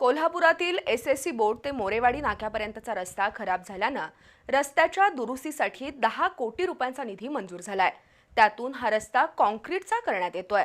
कोल्हापुरातील S S C board ते मोरेवाडी नाक्यापर्यंतचा रस्ता खराब झाल्यानं रस्त्याच्या दुरुस्तीसाठी दहा कोटी रुपयांचा निधी मंजूर झालाय. त्यातून हा रस्ता कॉन्क्रीटचा करण्यात येतोय.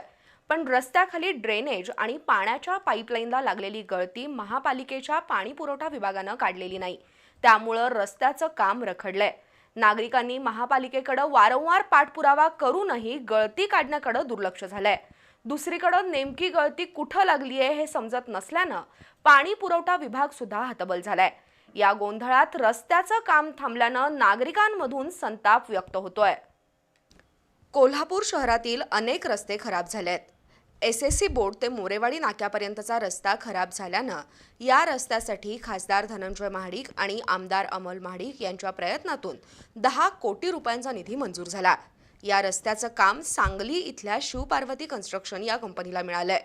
पण रस्त्याखाली ड्रेनेज आणि पाण्याच्या पाईपलाईनला लागलेली गळती महापालिकेच्या पाणी पुरवठा विभागानं काढलेली नाही. त्यामुळं रस्त्याचं काम रखडलंय. नागरिकांनी महापालिकेकडे वारंवार पाठपुरावा करूनही गळती काढण्याकडे दुर्लक्ष झालंय. दुसरीकडं नेमकी गळती कुठं लागली आहे हे समजत नसल्यानं पाणी पुरवठा विभाग सुद्धा हतबल झालाय. या गोंधळात रस्त्याचं काम थांबल्यानं नागरिकांमधून संताप व्यक्त होतोय. कोल्हापूर शहरातील अनेक रस्ते खराब झाले आहेत एस एस सी बोर्ड ते मोरेवाडी नाक्यापर्यंतचा रस्ता खराब झाल्यानं या रस्त्यासाठी खासदार धनंजय महाडिक आणि आमदार अमल महाडिक यांच्या प्रयत्नातून दहा कोटी रुपयांचा निधी मंजूर झाला. या रस्त्याचं काम सांगली इथल्या शिवपार्वती कन्स्ट्रक्शन या कंपनीला मिळालंय.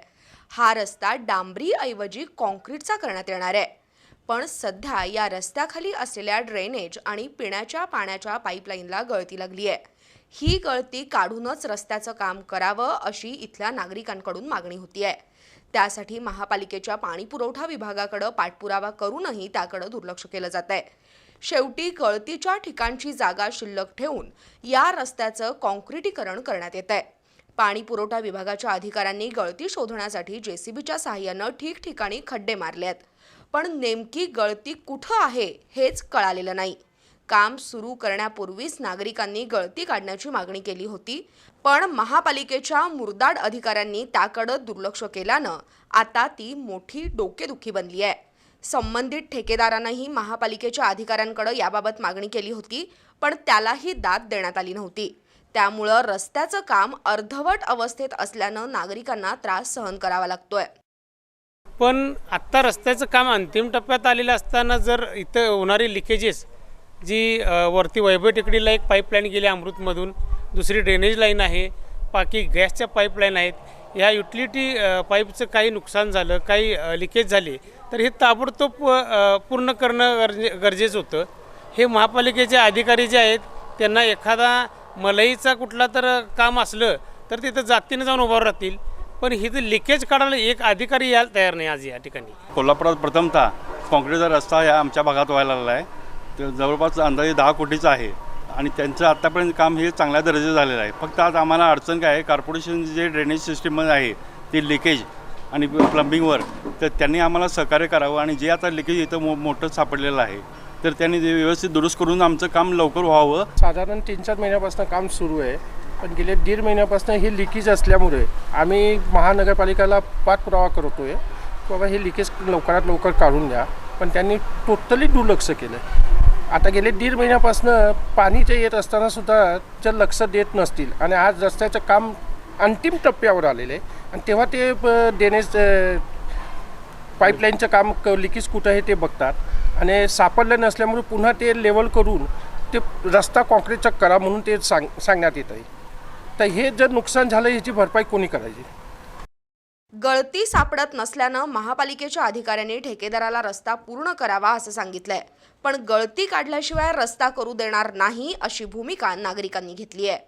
हा रस्ता डांबरीऐवजी कॉन्क्रीटचा करण्यात येणार आहे. पण सध्या या रस्त्याखाली असलेल्या ड्रेनेज आणि पिण्याच्या पाण्याच्या पाईपलाईनला गळती लागली आहे. ही गळती काढूनच रस्त्याचं काम करावं अशी इथल्या नागरिकांकडून मागणी होती आहे. त्यासाठी महापालिकेच्या पाणी पुरवठा पाठपुरावा करूनही त्याकडं दुर्लक्ष केलं जात आहे शेवटी गळतीच्या ठिकाणची जागा शिल्लक ठेवून या रस्त्याचं कॉन्क्रिटीकरण करण्यात येत आहे पाणी पुरवठा विभागाच्या अधिकाऱ्यांनी गळती शोधण्यासाठी जेसीबीच्या सहाय्यानं ठिकठिकाणी खड्डे मारले आहेत. पण नेमकी गळती कुठं आहे हेच कळालेलं नाही. काम सुरू करण्यापूर्वीच नागरिकांनी गळती काढण्याची मागणी केली होती पण महापालिकेच्या मुरदाड अधिकाऱ्यांनी त्याकडं दुर्लक्ष केल्यानं आता ती मोठी डोकेदुखी बनली आहे. संबंधित ठेकेदारानंही महापालिकेच्या अधिकाऱ्यांकडे याबाबत मागणी केली होती पण त्यालाही दाद देण्यात आली नव्हती. त्यामुळं रस्त्याचं काम अर्धवट अवस्थेत असल्यानं नागरिकांना त्रास सहन करावा लागतोय. पण आत्ता रस्त्याचं काम अंतिम टप्प्यात आलेलं असताना जर इथं होणारी लिकेजेस जी वरती वैभव टेकडीला एक पाईपलाईन गेली अमृतमधून दुसरी ड्रेनेज लाईन आहे बाकी गॅसच्या पाईपलाईन आहेत ह्या युटिलिटी पाईपचं काही नुकसान झालं काही लिकेज झाली तर हे ताबडतोब पूर्ण करणं गरजे गरजेचं होतं. हे महापालिकेचे अधिकारी जे आहेत त्यांना एखादा मलईचा कुठला तर काम असलं तर तिथं जातीनं जाऊन उभं राहतील. पण हिथं लिकेज काढायला एक अधिकारी यायला तयार नाही आज या ठिकाणी. कोल्हापुरात प्रथमतः काँक्रीटचा रस्ता या आमच्या भागात व्हायला लागला आहे. तर जवळपास अंदाजे दहा कोटीचा आहे. आणि त्यांचं आत्तापर्यंत काम हे चांगल्या दर्जाचं झालेलं आहे. फक्त आज आम्हाला अडचण काय आहे कॉर्पोरेशन जे ड्रेनेज सिस्टीममध्ये आहे ते लिकेज आणि प्लंबिंगवर तर त्यांनी आम्हाला सहकार्य करावं आणि जे आता लिकेज इथं मो मोठं सापडलेलं आहे तर त्यांनी ते व्यवस्थित दुरुस्त करून आमचं काम लवकर व्हावं. साधारण तीन चार महिन्यापासून काम सुरू आहे पण गेले दीड महिन्यापासून हे लिकेज असल्यामुळे आम्ही महानगरपालिकेला पाठपुरावा करतो आहे बाबा हे लिकेज लवकरात लवकर काढून द्या. पण त्यांनी टोटली दुर्लक्ष केलं आता गेले दीड महिन्यापासून पाणी ते येत असताना सुद्धा जर लक्ष देत नसतील. आणि आज रस्त्याचं काम अंतिम टप्प्यावर आलेलं आहे. आणि तेव्हा ते ब- देण्यास पाईपलाईनचं काम क लिकेज कुठं आहे ते बघतात. आणि सापडलं नसल्यामुळे पुन्हा ते लेवल करून ते रस्ता कॉन्क्रीटचा करा म्हणून ते सांग सांगण्यात येत आहे तर हे जर नुकसान झालं ह्याची भरपाई कोणी करायची? गळती सापडत नसल्यानं महापालिकेच्या अधिकाऱ्यांनी ठेकेदाराला रस्ता पूर्ण करावा असं सांगितलंय. पण गळती काढल्याशिवाय रस्ता करू देणार नाही अशी भूमिका नागरिकांनी घेतली आहे